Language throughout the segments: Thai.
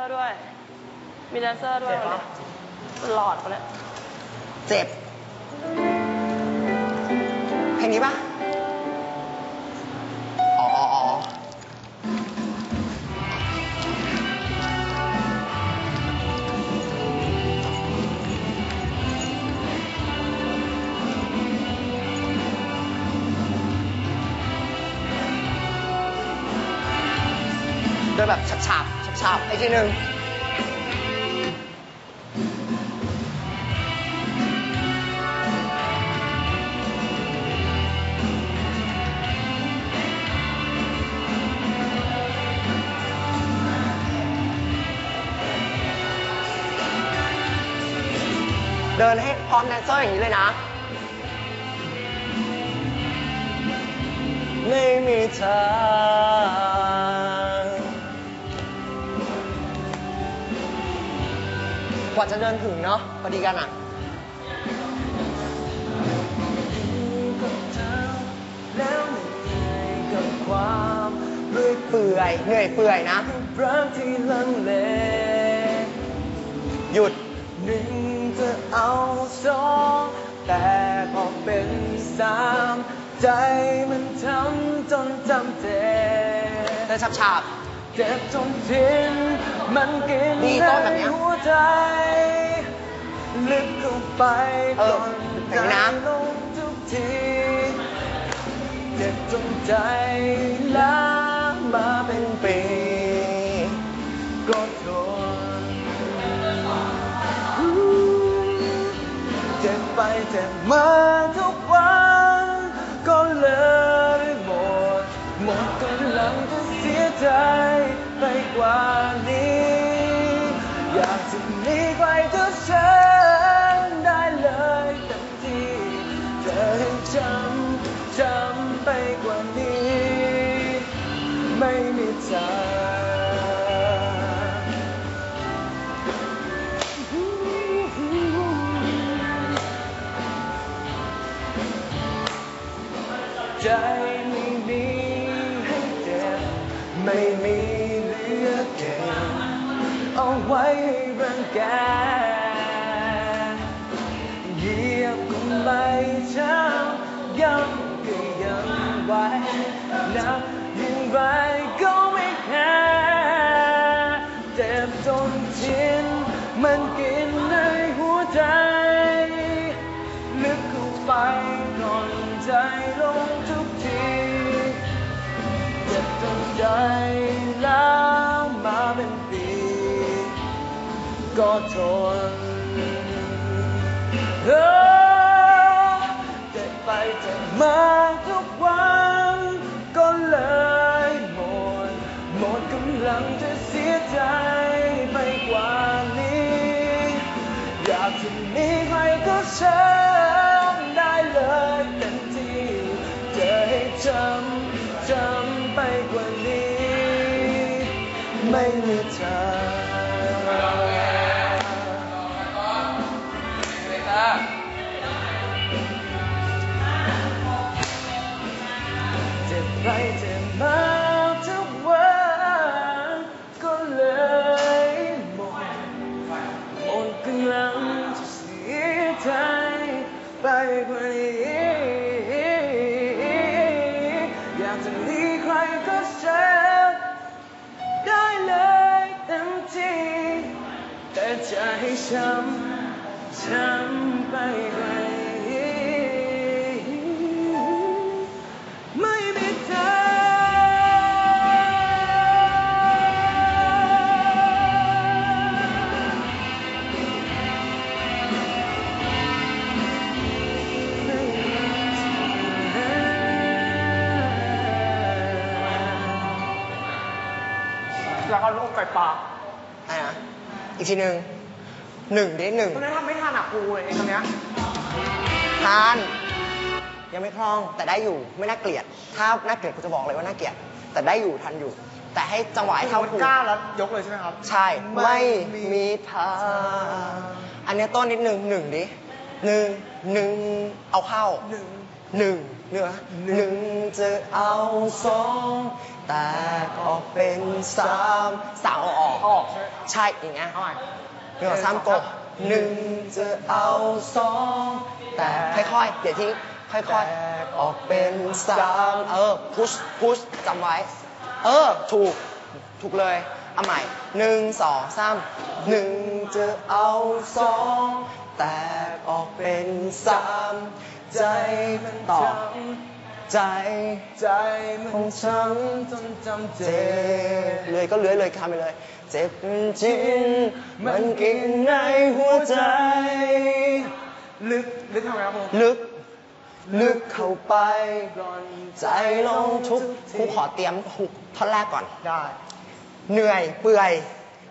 อร์ด้วย มีแดนเซอร์ด้วยวันนี้หลอดไปแล้ว เจ็บ เพลงนี้ปะ ดินแบบฉาบๆฉาบๆอีกทีหนึ่งเดินให้พร้อมแดนเซอร์อย่างนี้เลยนะ ไม่มีทาง ว่าจะเดินถึงเนาะพอดีกันอะแล้วเหนื่อยกับความเรื่อยเปื่อยเหนื่อยเปื่อยนะรักที่ลังเลหยุดหนึ่งจะเอาสองแต่พอเป็นสามใจมันทำจนจำเจ็บเดินฉาบฉาบเจ็บจนทิ้น มันกินดีต้นแบบเนี้ยหัวใจลึกเข้าไปเออก่อนอย่างนี้นะลงทุกทีเจ็บจนใจล้ามาเป็นปีก็ทนเจ็บไปเจ็บมาทุกวันก็เลยหมดหมดก ใจไม่มีให้เจ็บไม่มีเหลือเก็บเอาไว้ให้รังแกเหยียบก็ไม่เช้าย้ำก็ยังไหวนับยิ่งไรก็ไม่แคร์เจ็บจนชินมันกิน แล้วมาเป็นปี ก็ทนเออเจ็บไปเจ็บมา เจ็บไปเจ็บมาทุกวันก็เลยหมดหมดกำลังจะเสียใจไปกว่านี้อยากจะมีใครก็เชิญได้เลยเต็มที่แต่จะให้ช้ำช้ำไปกว่านี้ แล้วก็ลูกไก่ปลาอะไรนะอีกทีหนึ่งหนึ่งดิหนึ่งตอนนั้นทำไม่ทันอะครูไอ้ตรงเนี้ยทานยังไม่คล่องแต่ได้อยู่ไม่น่าเกลียด ถ้าน่าเกลียดกูจะบอกเลยว่าน่าเกลียด แต่ได้อยู่ทันอยู่ แต่ให้จังหวะให้เท่ามันครูกล้าแล้วยกเลยใช่ไหมครับ ใช่ไม่มีทางอันเนี้ยต้นนิดหนึ่งหนึ่งดิ หนึ่งหนึ่งเอาเข้าหนึ่งหนึ่งเนื้อหนึ่งหนึ่งจะเอาสองแต่ก็เป็นสามสามเอาออกออกใช่ไหมใช่อย่างเงี้ยเอาใหม่หนึ่งสองสามกดหนึ่งจะเอาสองแต่ค่อยๆเดี๋ยวที่ค่อยๆออกเป็นสามเออพุชพุชจำไว้ เออ ถูก ถูกเลย เอาใหม่หนึ่งสองสามหนึ่ง จะเอาสองแตกออกเป็นสามใจมันต่อใจใจมันช้ำจนจำเจ็เจ็บบเลยก็เลื้อยเลยคำไปเลย เจ็บจริงมันกินในหัวใจ ลึกลึกทำไมครับผมลึก ลึกเข้าไปก่อนใจลองทุบครูขอเตรียมหุกท่อนแรกก่อน ได้ เหนื่อยเปื่อย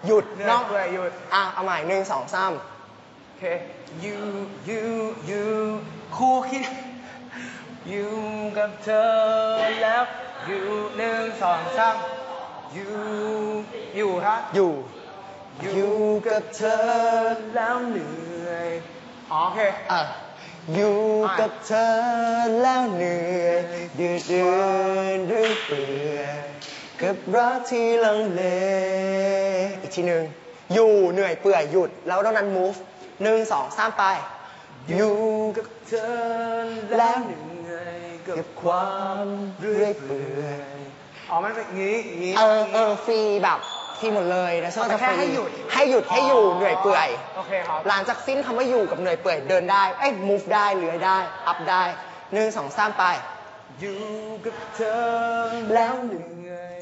หยุดเหนื่อยเนาะเปื่อยหยุดอะเอาใหม่หนึ่งสองสามโอเค you you you คู่คิด อยู่กับเธอแล้วอยู่หนึ่งสองสาม you อยู่ฮะอยู่ อยู่กับเธอแล้วเหนื่อยอ๋อโอเคอะอยู่กับเธอแล้วเหนื่อยเดือดเดือนเรื่อยเปื่อย กับรักที่ลังเล อีกทีหนึ่งอยู่เหนื่อยเปื่อยหยุด แล้วต้องนั้น move หนึ่งสองสามไป อยู่กับเธอแล้วเหนื่อยกับความเรื่อยเปื่อยอ๋อมันเป็นงี้งี้เออเออฟรีแบบฟรีหมดเลยนะเชื่อแต่จะแค่ฟรีให้หยุดให้หยุดให้อยู่เหนื่อยเปื่อย โอเคครับ หลังจากสิ้นคำว่าอยู่กับเหนื่อยเปื่อยเดินได้ เอ้ย move ได้เลื้อยได้ up ได้หนึ่งสองสามไป อยู่กับเธอแล้วเหนื่อย